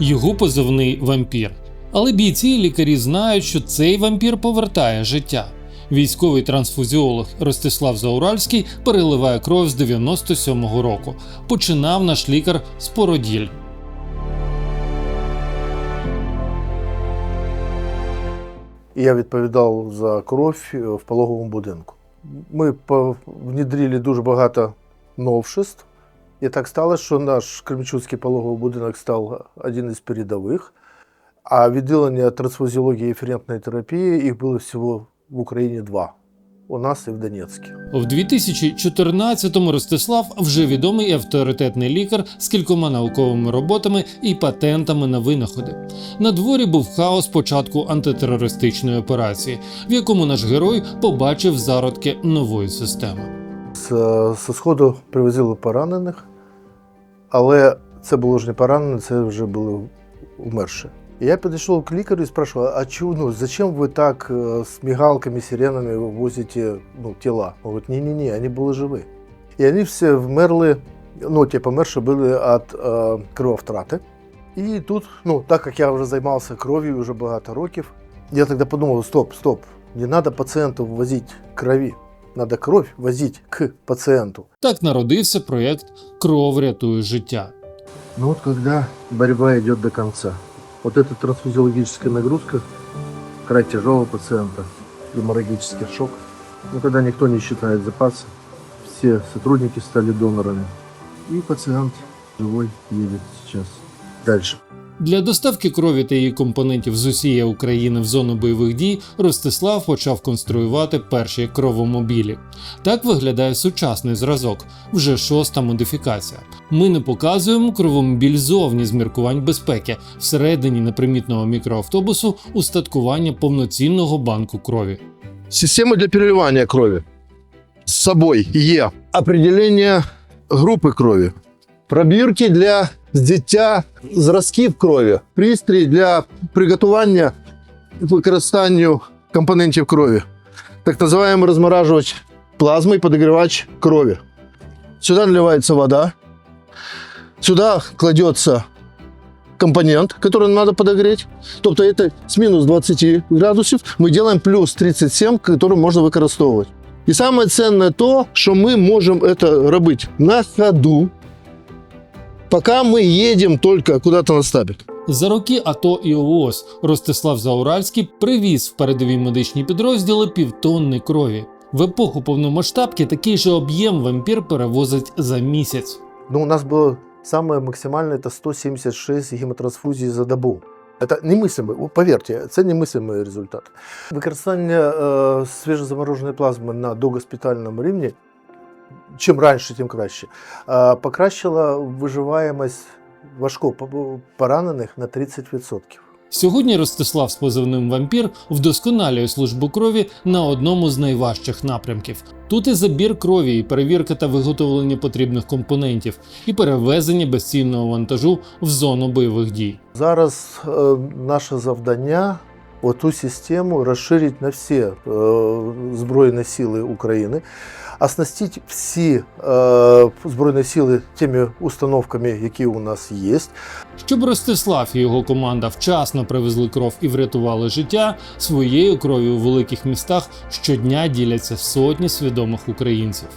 Його позивний вампір. Але бійці і лікарі знають, що цей вампір повертає життя. Військовий трансфузіолог Ростислав Зауральський переливає кров з 97-го року. Починав наш лікар з породіль. Я відповідав за кров е, в пологовому будинку. Ми внедрили дуже багато новшеств. І так сталося, що наш Кременчуцький пологовий будинок став один із передових, а відділення трансфузіології і ферентної терапії їх було всього в Україні два. У нас і в Донецьку. В 2014-му Ростислав вже відомий авторитетний лікар з кількома науковими роботами і патентами на винаходи. На дворі був хаос початку антитерористичної операції, в якому наш герой побачив зародки нової системи. З, зі сходу привозили поранених, але це було ж не поранені, це вже були умерші. І я підійшов к лікарю і спрашивав, а чому, ну, зачем ви так е, з мігалками, сиренами возите ну, тіла? Говорить, ні-ні-ні, вони були живі. І вони всі вмерли, ну, ті померші були від е, крововтрати. І тут, ну, так як я вже займався кров'ю вже багато років, я тоді подумав, стоп, стоп, не треба пацієнту возити крові. Надо кровь возить к пациенту. Так народився проєкт Кров рятує життя. Ну вот когда борьба идет до конца, вот эта трансфузиологическая нагрузка, край тяжелого пациента, геморрагический шок, ну когда никто не считает запасы, все сотрудники стали донорами, и пациент живой едет сейчас дальше. Для доставки крові та її компонентів з усієї України в зону бойових дій Ростислав почав конструювати перші кровомобілі. Так виглядає сучасний зразок, вже шоста модифікація. Ми не показуємо кровомобіль зовні з міркувань безпеки. Всередині непримітного мікроавтобусу устаткування повноцінного банку крові. Система для переливания крови. С собой Е. Определение группы крови. Пробірки для злиття зразків крові. Пристрій для приготування і використання компонентів крові. Так називаємо розморажувач плазми і подогрівач крові. Сюди наливається вода. Сюди кладеться компонент, который надо подогреть. Тобто это с минус 20 градусів ми делаем плюс 37, который можна використовувати. І саме цінне то, що ми можемо це робити на ходу, поки ми їдемо тільки куди-то на стабік. За роки АТО і ООС Ростислав Зауральський привіз в передові медичні підрозділи півтонни крові. В епоху повномасштабки такий же об'єм вампір перевозить за місяць. Ну, у нас было самое максимальное, это 176 гемотрансфузий за добу. Это немыслимый, о, поверьте, це немыслимий результат. Використання е, свіжозамороженої плазми на догоспітальному рівні, чим раніше, тим краще, покращило виживаємость важко по- поранених на 30%. Сьогодні Ростислав з позивним вампір вдосконалює службу крові на одному з найважчих напрямків. Тут і забір крові, і перевірка та виготовлення потрібних компонентів, і перевезення безцінного вантажу в зону бойових дій. Зараз е, наше завдання оту систему розширити на всі е, Збройні Сили України, оснастити всі е, Збройні Сили тими установками, які у нас є. Щоб Ростислав і його команда вчасно привезли кров і врятували життя, своєю кров'ю у великих містах щодня діляться сотні свідомих українців.